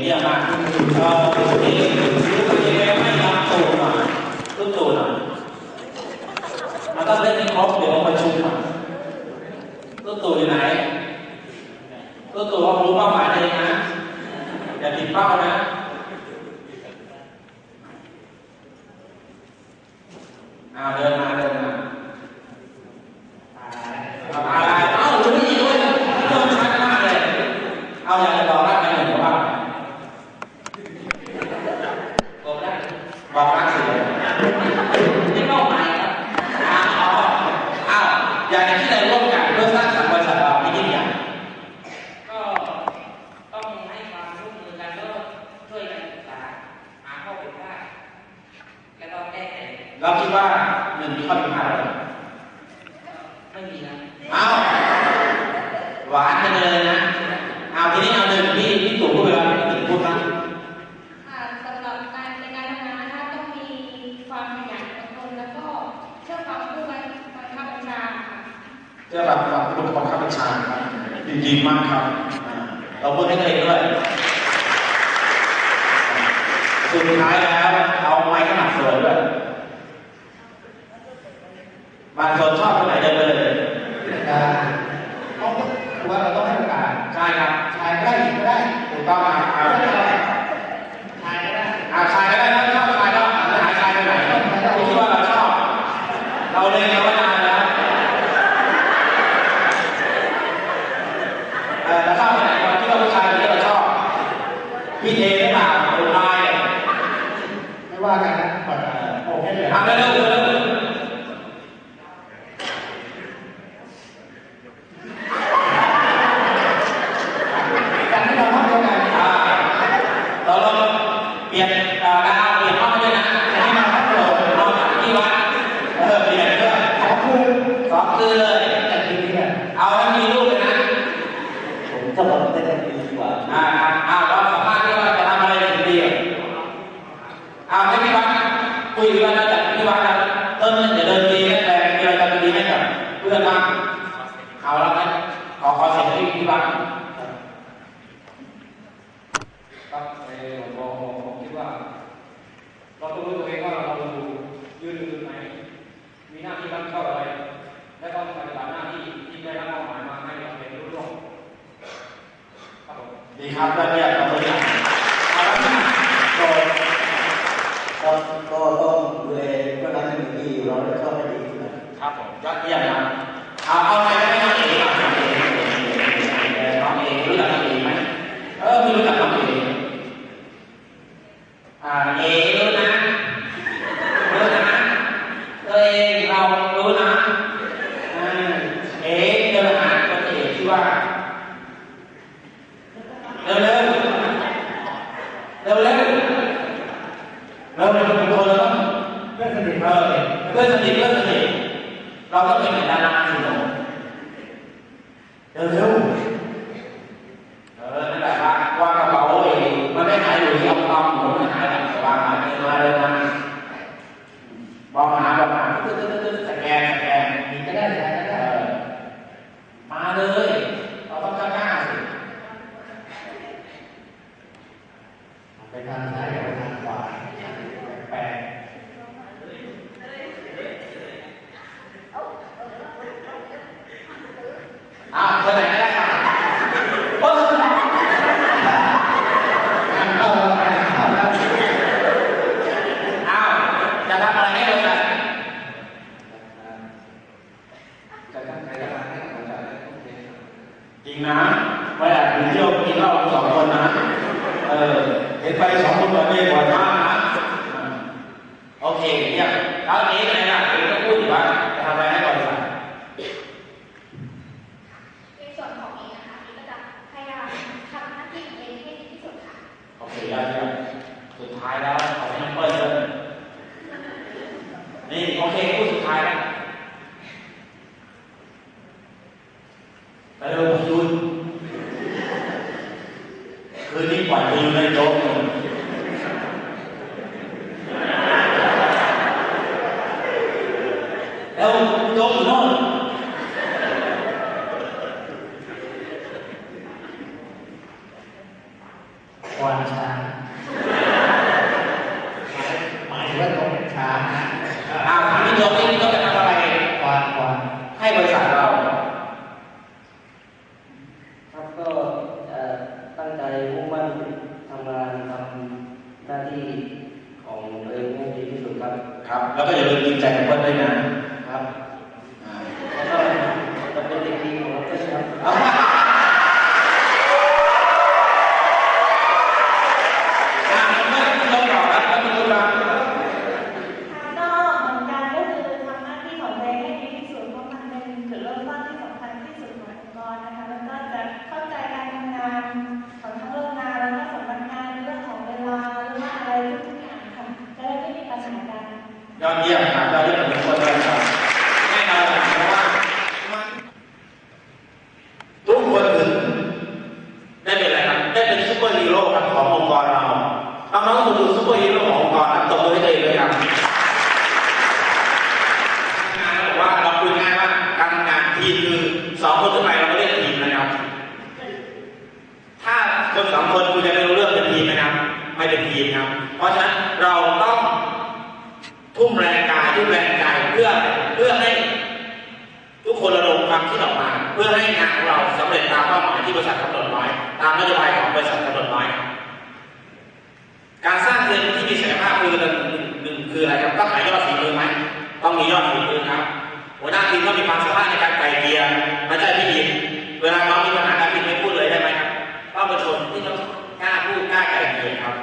Bây giờ bạn, ờ, cái cái em ấy đang tổ mà, tương tổ là mà ta lên đi có để ông mà chung mà. Tổ như này. Tương tổ ông lúa bao mãi đây hả để thịt bao hả à được เราคิดว่าหนึ่งมีข้อผิดพลาดหรือไม่มีนะเอาหวานกันเลยนะเอาทีนี้เอาหนึ่งพี่พี่ตู่พูดไปแล้วพี่ตู่พูดนะสำหรับการในการทำงานนะคะต้องมีความขยันอดทแล้วก็เชื่อฟังผู้บังคับบัญชาเชื่อฟังผู้บังคับบัญชาครับดีมากครับเราพูดให้ตัวเองด้วยสุดท้ายแล้วเอาไม้ขนาดเสริมด้วย บางนชอบเท่าไหร่เดินไปเลยต้องถือว่าเราต้องให้โอกาสใช่ครับชายก็ได้หญิงก็ได้ถูกต้องครับชายก็ได้อชายก็ได้ถ้าชอบชายก็หาชายไปไหนที่ว่าเราชอบ เราเลยนะว่า alguém É um é não ตามนโยบายของบริษัทกำหนดไว้การสร้างทีมที่มีศักยภาพคือหนึ่งหนึ่งคืออะไรครับต้องหายอดฝีมือไหมต้องมียอดฝีมือครับหัวหน้าทีมต้องมีความสามารถในการไกลเกลี่ยไม่ใช่พี่ดีเวลาน้องมีปัญหาการผิดไม่พูดเลยได้ไหมครับต้องเป็นคนที่ต้องกล้าพูดกล้าไกลเกลี่ยครับ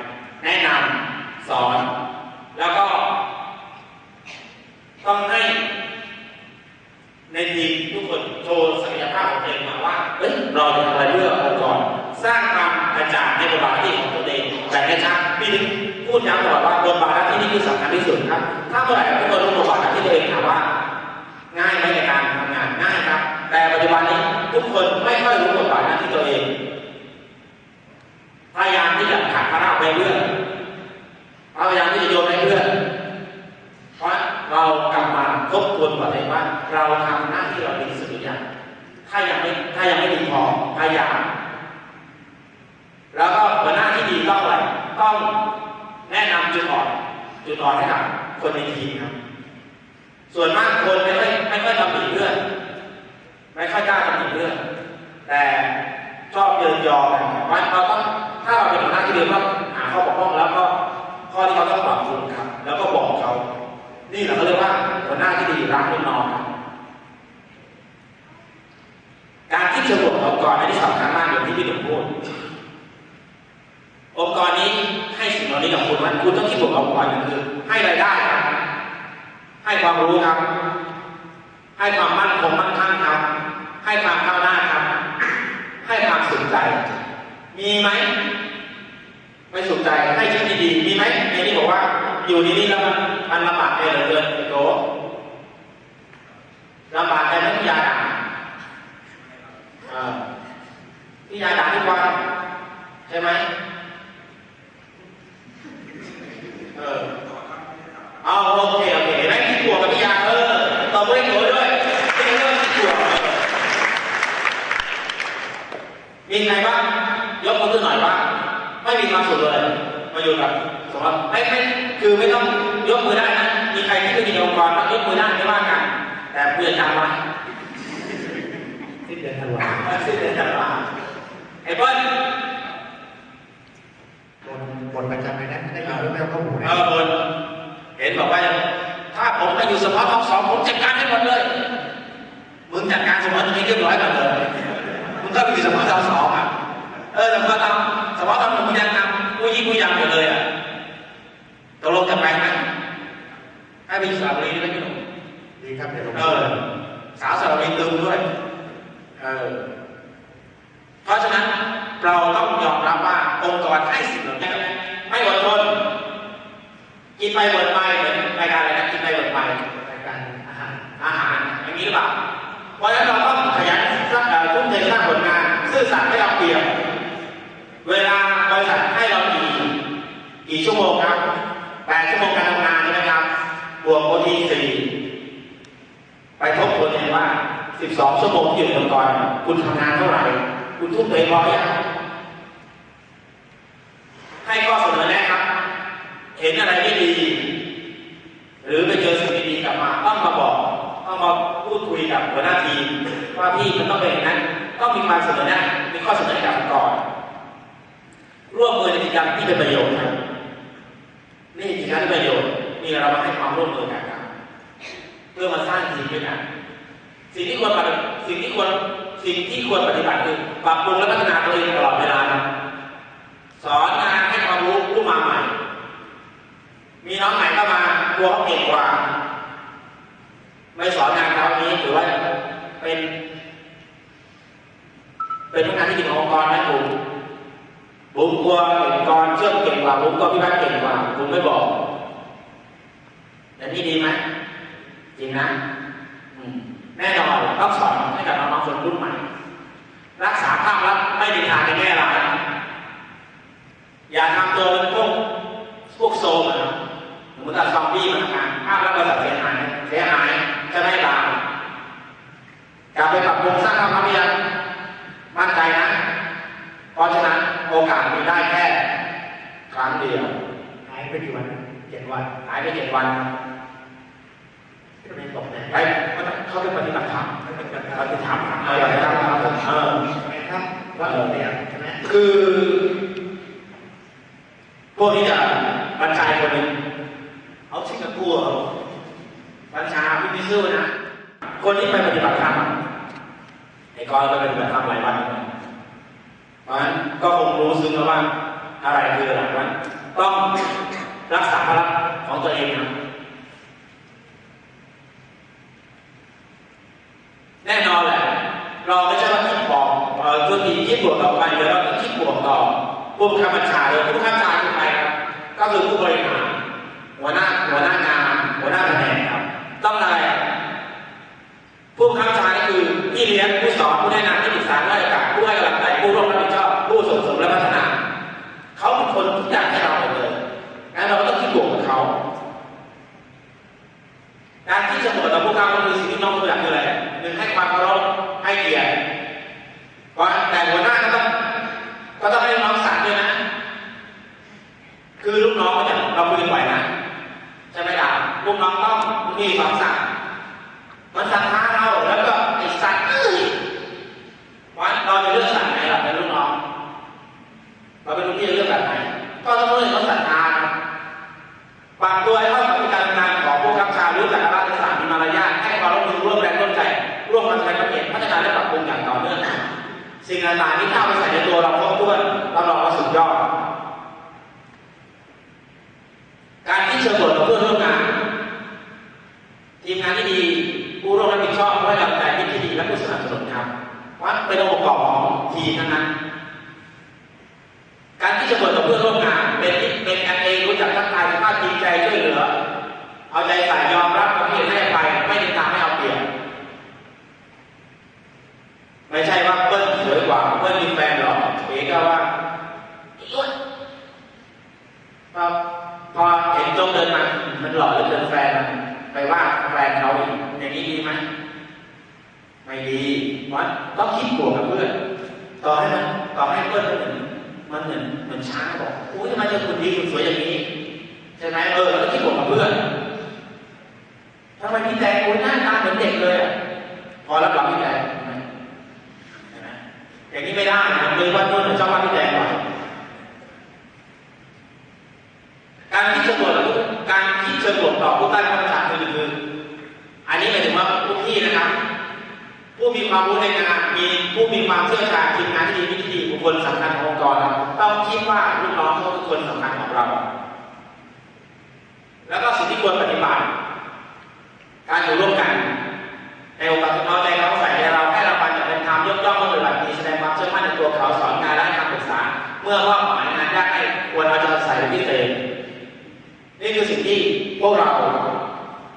แนะนำสอนแล้วก็ ต้องให้ในทีมทุกคนโชว์ศักยภาพของตัวเองมาว่าเอ้ยเราจะทำอะไรเพื่อ สร้างความกระจ่างในบทบาทที่ของตัวเอง แต่ไม่ช้าพี่ถึงพูดย้ำตลอดว่าบทบาทหน้าที่นี้คือสำคัญที่สุดครับ ถ้าเมื่อไหร่ทุกคนรู้บทบาทหน้าที่ตัวเองถามว่า ง่ายไหมในการทำงานง่ายครับ แต่ปัจจุบันนี้ทุกคนไม่ค่อยรู้บทบาทหน้าที่ตัวเองพยายามที่จะขัดภาระไปเพื่อนพยายามที่จะโยนให้เพื่อนเพราะเรากลับมาทบทวนก่อนเลยว่า เราทำหน้าที่เราดีที่สุดหรือยังถ้ายังไม่ถ้ายังไม่ดีพอพยายาม แล้วก็หัวหน้าที่ดีต้องอะไร ต้องแนะนำจุดอ่อนจุดอ่อนให้กับคนในทีมครับ ส่วนมากคนไม่ค่อยไม่ค่อยทำผิดเพื่อนไม่ค่อยกล้าทำผิดเพื่อนแต่ชอบเยินยอกันครับเราต้องถ้าเราเป็นหัวหน้าที่ดีต้องหาข้อบกพร่องแล้วก็ข้อที่เขาต้องปรับปรุงครับ แล้วก็บอกเขา นี่เราก็เรียกว่าหัวหน้าที่ดีรักลูกน้องการที่เชิงบวกององค์กรอันนี้สำคัญมากอย่างที่พี่หนุ่มพูดองค์กรนี้ ให้สิ่งเหล่านี้กับคุณว่าคุณต้องคิดบวกกับองค์กรหนึ่งคือ ให้รายได้ครับให้ความรู้ครับ ให้ความมั่นคงมั่นคงครับ ให้ความก้าวหน้าครับ ให้ความสุขใจ มีไหมไม่สุขใจให้ชีวิตดีๆมีไหมในนี้บอกว่า อยู่ที่นี่แล้วมันมันลำบากใจเหลือเกินโตลำบากใจไม่พี่ยาด่าเอ่อพี่ยาด่าทุกวันใช่ไหม เออเอาโอเคโอเคไหมคิดบวกกับพี่ยาเออตบมือให้โตด้วยที่เรื่องคิดบวกมีใครบ้างยกมือขึ้นหน่อยว่างไม่มีความสุขเลยมาอยู่กับสมมติไม่ไม่คือไม่ต้องยกมือได้นะมีใครที่ไม่มีองค์กรยกมือได้ไม่ว่ากันแต่เพื่อนจำไว้ที่เดือนธันวาสิ้นเดือนธันวาไอ้เปิ้ล บนบนประจำเลยนะ ได้ยินเรื่องแมวเข้าหูเอนะอเปิ้ลเห็นบอกว่าถ้าผมไปอยู่เฉพาะท้องสองผมจัดการให้หมดเลย มึงจัดการสมมติตรงนี้เรียบร้อยกันเลยมึงก็ไปอยู่เฉพาะท้องสองอะเออเฉพาะท้องเฉพาะท้องมึงยังทำกูยี่กูยังอยู่เลยอะตกลงจะไปไหมให้ไปอยู่สระบุรีได้ไหมพี่หนุ่มดีครับเดี๋ยวผมเออสาวสระบุรีตึมด้วยเออเพราะฉะนั้นเราต้องยอมรับว่าองค์กรให้สิ่งเหล่านี้ไม่อดทน กินไปบ่นไปเหมือนรายการอะไรนะกินไปบ่นไปรายการอาหารอาหารอย่างนี้หรือเปล่าเพราะฉะนั้นเราต้องขยันสร้างทุ่มเทสร้างผลงาน ซื่อสัตย์ไม่เอาเปรียบเวลาบริษัทให้เรากี่กี่ชั่วโมงครับแปดชั่วโมงการทำงานใช่ไหมครับบวกโอทีสี่ไปทบทวนเองว่า12ชั่วโมงที่อยู่ในองค์กรคุณทำงานเท่าไหร่ คุณทุ่มเทพอยังให้ข้อเสนอแนะครับ เห็นอะไรไม่ดี หรือไปเจอสิ่งดีๆกลับมา ต้องมาบอก ต้อง มาพูดคุยกับหัวหน้าทีมว่าพี่มันต้องเป็นอย่างนั้นต้องมีความเสนอแนะมีข้อเสนอกับก่อนร่วมมือในกิจกรรมที่เป็นประโยชน์ครับนี่กิจกรรมที่เป็นประโยชน์มีเรามาให้ความร่วมมือกันครับเพื่อมาสร้างทีมด้วยกันสิ่งที่ควรปฏิสิ่งที่ควรสิ่งที่ควรปฏิบัติคือปรับปรุงและพัฒนาตัวเองตลอดเวลาครับสอนงานให้ความรู้รู้มาใหม่ มีน้องใหม่เข้ามากลัวเขาเก่งกว่า ไม่สอนงานคราวนี้ถือว่าเป็น เป็นพนักงานที่ดีขององค์กรนะผมผมกลัวเก่งกรเชื่อมเก่งกว่าก็พิบัติเก่งกว่าคุณไม่บอกแต่นี่ดีไหมจริงนะแน่นอนต้องสอนให้กับน้องๆคนรุ่นใหม่ รักษาภาพลักษณ์ไม่ดีทางในแง่ร้ายอย่าทำตัวเป็นพวกพวกโซมนะสมมติเราซอมบี้มาทำงานภาพลักษณ์บริษัทเสียหายเสียหายจะไม่ตามกลับไปปรับปรุงสร้างความพยายามมั่นใจนะ เพราะฉะนั้นโอกาสมีได้แค่ครั้งเดียว หาย ไปกี่วันเจ็ดวัน หายไปเจ็ดวันไม่ตกแน่ไปเขาไปปฏิบัติธรรมปฏิธรรมเออปฏิธรรมครับผมเออใช่ไหมครับว่าเรียนใช่ไหมคือ พวกนี้จะบรรชายคนหนึ่งเอาสิงคโปร์เอาบัญชาพี่พิซูนะ คนที่ไปปฏิบัติธรรมไอ้กอนไปปฏิบัติธรรมหลายวันเพราะฉะนั้นก็คงรู้ซึ้งแล้วว่าอะไรคืออะไรว่าต้อง รักษาพลังของตัวเองนะแน่นอนแหละ เราไม่ใช่ว่าคิดบอกเออตัวทีคิดบวกต่อไปเดี๋ยวเราต้องคิดบวกต่อผู้บังคับบัญชาเลยผู้บังคับบัญชาคือใครครับก็คือผู้บริหารหัวหน้าหัวหน้างานหัวหน้าแผนกครับ ต้องอะไร สิ่งต่างๆที่เข้าไปใส่ในตัวเราครบถ้วนรับรองว่าสุดยอด การที่เชิญบทกับเพื่อนร่วมงาน ทีมงานที่ดีผู้ร่วมรับผิดชอบผู้ให้กำลังใจที่ดีและผู้สนับสนุนครับว่าเป็นองค์ประกอบของทีมทั้งนั้น การที่จะเปิดกับเพื่อนร่วมงานเป็นเป็นกันเองรู้จักทักทายสภาพจริงใจช่วยเหลือ เอาใจใส่ยอมรับความเห็นให้ไปไม่ติดตามไม่เอาเปรียบไม่ใช่ว่าเปิ้ลสวยกว่าเปิ้ลมีแฟนหรอกเอ๋ก็ว่าอุ๊ยพอพอเห็นโจงเดินมามันหล่อเหลือเกินแฟนมันไปว่าแฟนเขาอีกอย่างนี้ดีไหมไม่ดีวัดต้องคิดบวกกับเพื่อน ต่อให้มันต่อให้เพื่อนมันเห มันเหมือนเหมือนช้างบอกโอ้ยทำไมเจอคุณดีคุณสวยอย่างนี้ใช่ไหมเออแล้วคิดบวกกับเพื่อนทำไมพี่แตงคุณหน้าตาเหมือนเด็กเลยอะพอรับรองพี่แตงเห็นไหมอย่างนี้ไม่ได้นะเลยว่าเพื่อนชอบว่าพี่แตงก่อนการคิดเชิงบวกการคิดเชิงบวกต่อผู้ใต้บังคับบัญชาคือคือ อันนี้หมายถึงว่าผู้พี่นะครับ ผู้มีความรู้ในงานมีผู้มีความเชี่ยวชาญทีมงานที่ดีวิ คคลสำคัญขององค์กร ต้องคิดว่าลูกน้องเขาคือคนสำคัญของเรา แล้วก็สิ่งที่ควรปฏิบัติ การอยู่ร่วมกันในองค์กรเอาใจเขาใส่ใจเราให้เราปันอย่างเป็นธรรมยกย่องปฏิบัติดีแสดงความเชื่อมั่นในตัวเขาสอนงานและให้คำปรึกษา เมื่อมอบหมายงานยากให้ควรเอาใจใส่พิเศษนี่คือสิ่งที่พวกเรา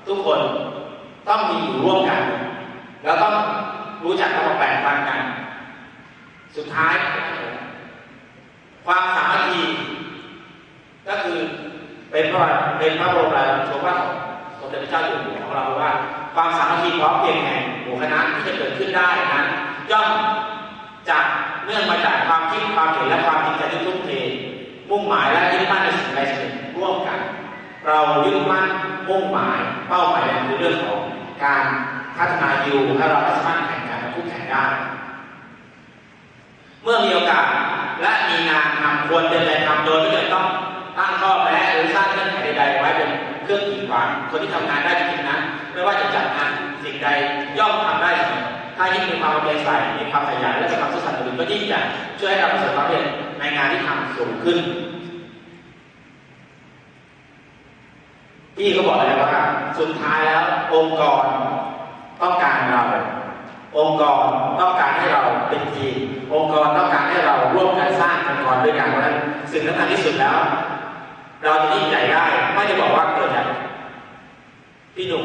ทุกคนต้องมีอยู่ร่วมกัน แล้วต้องรู้จักกันมาแบ่งปันกัน สุดท้ายความสามัคคีก็คือเป็นพระเป็นพระบรมราชวาทของสมเด็จพระเจ้าอยู่หัวของเราว่าความสามัคคีพร้อมเพียงแห่งหมู่คณะที่จะเกิดขึ้นได้นั้นย่อมจากเนื่องมาจากความคิดความเห็นและความจริงใจที่ทุ่มเทมุ่งหมายและยึดมั่นในสิ่งใดสิ่งหนึ่งร่วมกัน เรายึดมั่นมุ่งหมายเป้าหมายคือเรื่องของการพัฒนายูให้เราสามารถแข่งขันกับคู่แข่งได้ เมื่อมีโอกาสและมีงานทำควรเป็นไปทำโดยไม่จำต้องตั้งข้อแม้หรือสร้างเงื่อนไขใดๆไว้เป็นเครื่องกีดขวางคนที่ทำงานได้จริงนั้นไม่ว่าจะจัดงานสิ่งใดย่อมทำได้เสมอถ้ายิ่งมีความเอาใจใส่มีความขยันและมีความซื่อสัตย์ต่อตัวเองก็ยิ่งจะช่วยให้เราประสบความสำเร็จในงานที่ทำสูงขึ้นพี่ก็บอกเลยว่าสุดท้ายแล้วองค์กรต้องการเรา องค์กรต้องการให้เราเป็นทีมองค์กรต้องการให้เราร่วมกันสร้างองค์กรด้วยกันเพราะฉะนั้นสิ่งสำคัญที่สุดแล้ว เราจะยิ่งใหญ่ได้ไม่ได้บอกว่าเกิดจากพี่หนุ่ม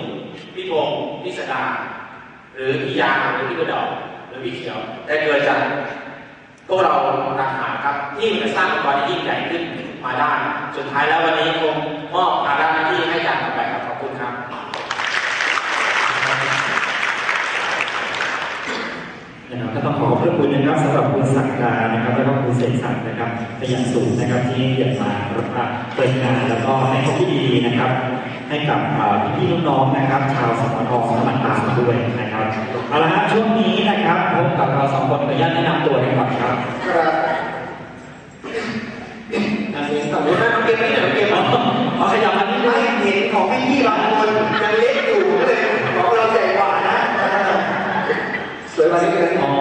พี่พงศ์พี่สดาหรือพี่ยาหรือพี่กระดอกหรือพี่เขียวแต่เกิดจากพวกเราต่างหากครับที่จะสร้างองค์กรที่ยิ่งใหญ่ขึ้นมาได้สุดท้ายแล้ววันนี้คงมอบภาระหน้าที่ให้อาจารย์ต่อไปครับขอบคุณครับ นะครับก็ต้องขอขอบพระคุณนะครับสำหรับคุณศักดานะครับแล้วก็คุณเสกสรรนะครับเป็นอย่างสูงนะครับที่ให้เกียรติมารับเปิดงานแล้วก็ให้ข้อคิดดีๆนะครับ ให้กับเอ่อพี่ๆน้องๆนะครับ ชาวสมทสมตามด้วยนะครับเอาละครับช่วงนี้นะครับพบกับเราสองคนขออนุญาตแนะนำตัวกันก่อนครับครับอันนี้สมมติว่าน้องเกมไม่เหนน้องเกมอ๋ออ๋อขยับมานิดนึไม่งเห็นของพี่ๆบางคนยังเล็กอยู่ก็เลยของเราใหญ่กว่านะส วยกว่านี้เลยอ๋อ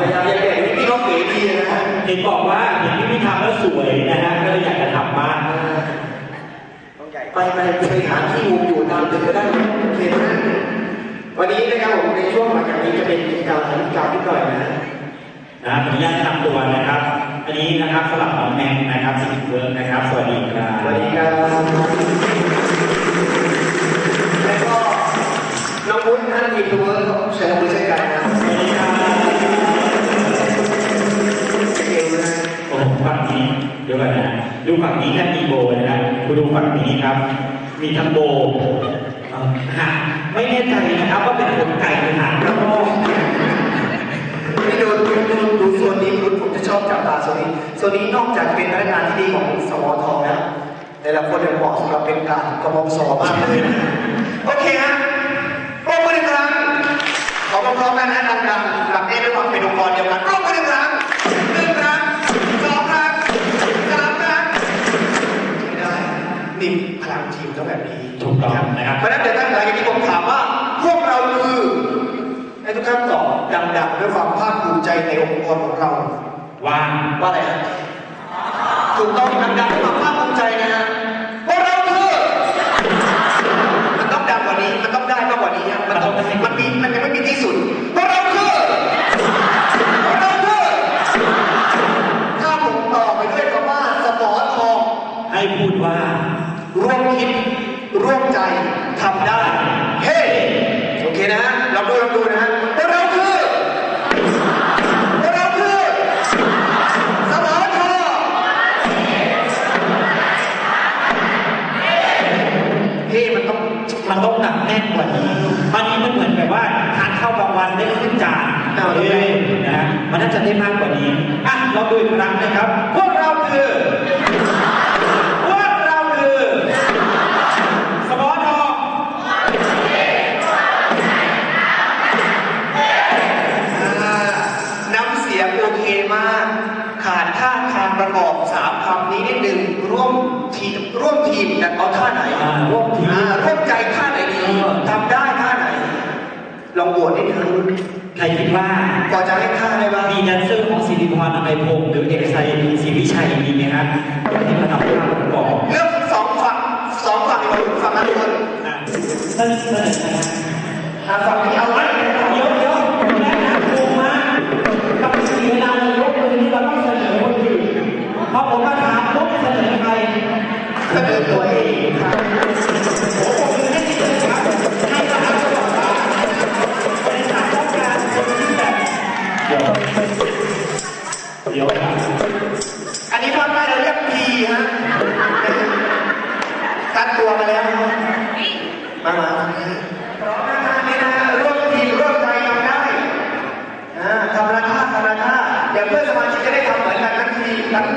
พยายามจะเก่งพี่น้องเก๋ดีนะฮะเห็นบอกว่าเห็นพี่ๆทำแล้วสวยนะฮะก็เลยอยากจะทำบ้างไปไปไปหาที่มุมอยู่ตามตึกก็ได้โอเคนะวันนี้นะครับผมในช่วงหลังจากนี้จะเป็นกิจกรรมกิจกรรมนิดหน่อยนะนะขออนุญาตแนะนำตัวนะครับ อันนี้นะครับสลับน้องแมงนะครับสิบเวิร์กนะครับ สวัสดีครับสวัสดีครับแล้วก็น้องวุ้นท่านทีมทูเวิร์กเชิญมือช่วยกัน ดี๋ยวก่อนนะดูฝั่งนี้นั่นมีโบนะครับคุณดูฝั่งนี้ครับ มีทั้งโบหางไม่แน่ใจนะครับว่าเป็นขนไก่หรือหางกระรอกนี่ดูดูดูดูโซนนี้คุณผมจะชอบจับตาโซนนี้โซนนี้นอกจากเป็นพนักงานที่ดีของสวทแล้วแต่ละคนเนี่ยเหมาะสำหรับเป็นการกมสอมากเลยโอเคฮะปรบมือหนึ่งครั้งขอพร้อมๆกันนะดังๆหลับเอ็นด้วยความเป็นองค์กรเดียวกันปรบมือหนึ่งครั้งหนึ่งครั้งสองครั้งสามครั้งไม่ได้นี่ พลังทีมต้องแบบนี้ถูกต้องนะครับเพราะฉะนั้นเดี๋ยวท่านหลังจากนี้ผมถามว่า พวกเราคือให้ทุกท่านตอบดังๆด้วยความภาคภูมิใจในองค์กรของเรา ว่าว่าอะไรครับถูกต้องดังๆด้วยความภาคภูมิใจนะฮะพวกเราคือมันต้องดังกว่านี้ มันต้องได้มากกว่านี้ฮะมันต้องมันมีมันยังไม่มีที่สุดพวกเราคือพวกเราคือถ้าผมต่อไปด้วยคำว่าสมอทอง ให้พูดว่า ร่วมคิดร่วมใจทำได้ เฮ้ โอเคนะเราดูเราดูนะฮะพวกเราคือพวกเราคือสมอทอ เท่มันต้องมันต้องหนักแน่นกว่านี้ตอนนี้มันเหมือนแบบว่าทานข้าวกลางวันได้ขึ้นจานเอาเอ้ยนะฮะมันน่าจะได้มากกว่านี้อะเราดูอีกครั้งนะครับ พวกเราคือ พวกเราคือสมอทอ อ่าน้ำเสียงโอเคมาก ขาดท่าทางประกอบสามคำนี้นิดนึงร่วมทีม ร่วมทีมกันเอาท่าไหนอ่าร่วมทีม อ่าร่วมใจท่าไหนดีทำได้ท่าไหน ลองบวชนิดนึงใครคิดว่าพอจะให้ท่าได้บ้างมีแดนเซอร์ของสิริพรอภัยพงศ์หรือเอกชัยศรีวิชัยมีไหมครับที่มาทำท่าประกอบเลือกสองฝั่งสองฝั่งเลยฝั่งนั้นคนอะเสนอเสนอนะครับอ่าฝั่งนี้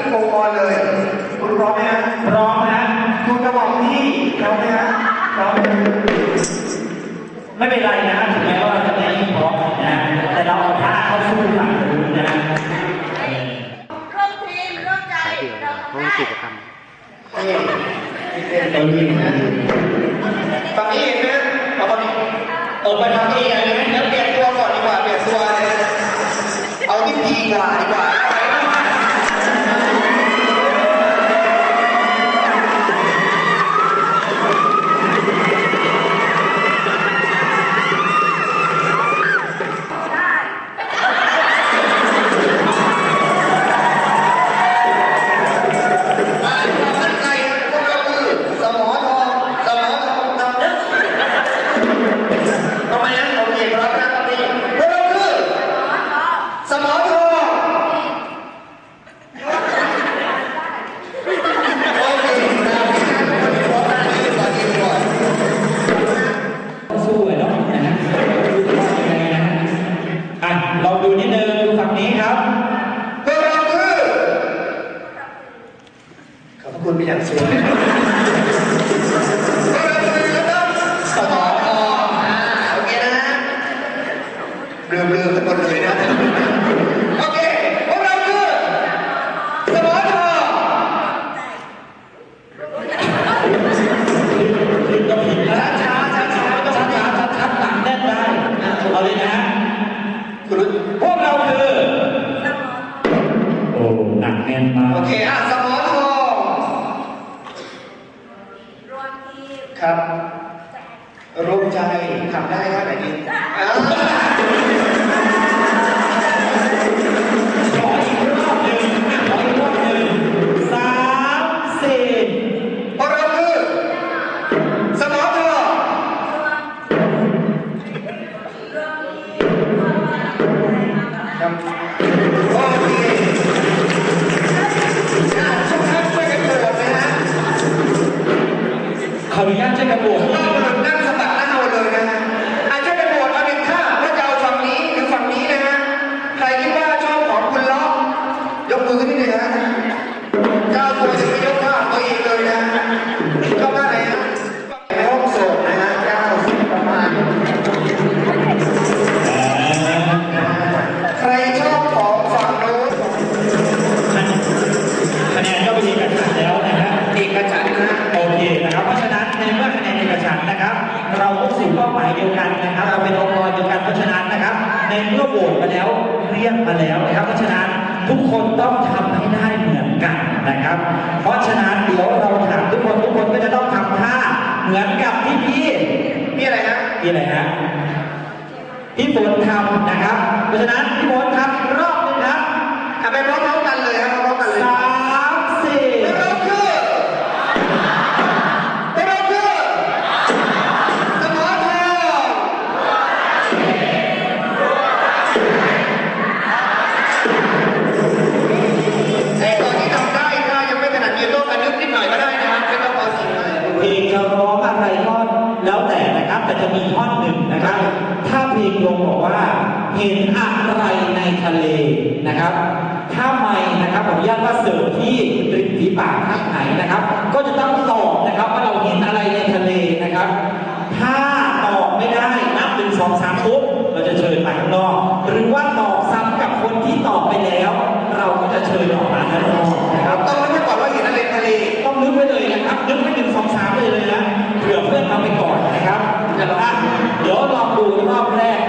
ทุกองค์กรเลย คุณพร้อมไหมฮะพร้อมนะคุณกระบอกพี่พร้อมไหมฮะพร้อมไม่เป็นไรนะถึงแม้ว่าเราจะไม่พร้อมนะแต่เราเอาท่าเข้าสู้หลังนะร่วมทีมร่วมใจเราทำได้กิจกรรมเออตอนนี้นะตอนนี้เห็นไหมเอาตอนนี้ตกไปทางนี้เลยนะเปลี่ยนตัวก่อนดีกว่าเปลี่ยนตัวเลยเอาที่พีกว่าดีกว่า ครับรวมใจทำได้ครับไหนดี Oh, นะครับ เพราะฉะนั้น นะครับ ถ้าไม่นะครับผมญาตว่าเสริมที่ริมฝีปากข้างไหนนะครับ ก็จะต้องตอบนะครับว่าเราเห็นอะไรในทะเลนะครับ ถ้าตอบไม่ได้นับหนึ่งสองสามปุ๊บเราจะเชิญไปข้างนอก หรือว่าตอบซ้ำกับคนที่ตอบไปแล้ว เราก็จะเชิญออกมาข้างนอกนะครับต้องนึกไว้ก่อนว่าเห็นอะไรทะเลต้องนึกไว้เลยนะครับนึกไว้หนึ่งสองสามเลยเลยนะเผื่อเพื่อนทำไปก่อนนะครับเดี๋ยวลองดูรอบแรก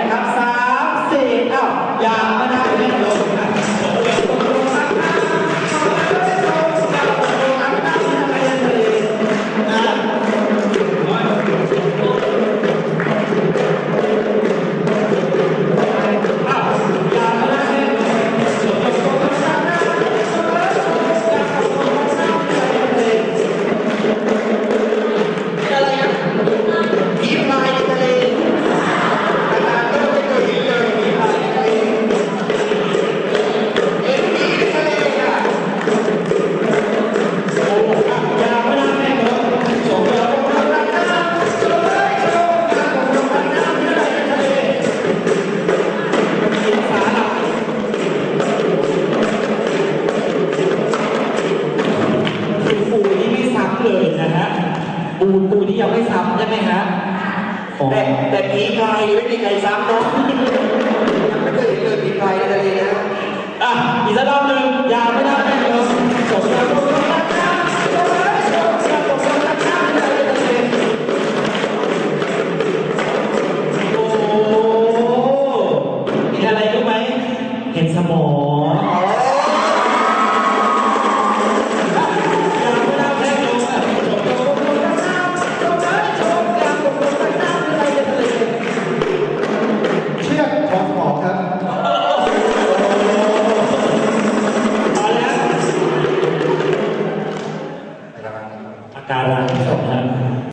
เลยนะฮะปูปูนี่ยังไม่ซ้ำใช่ไหมฮะแต่แต่ผีไกลไม่มีใครซ้ำเนาะไม่เคยเห็นเลยผีไกลในทะเลยนะอะอีกสักรอบหนึ่ง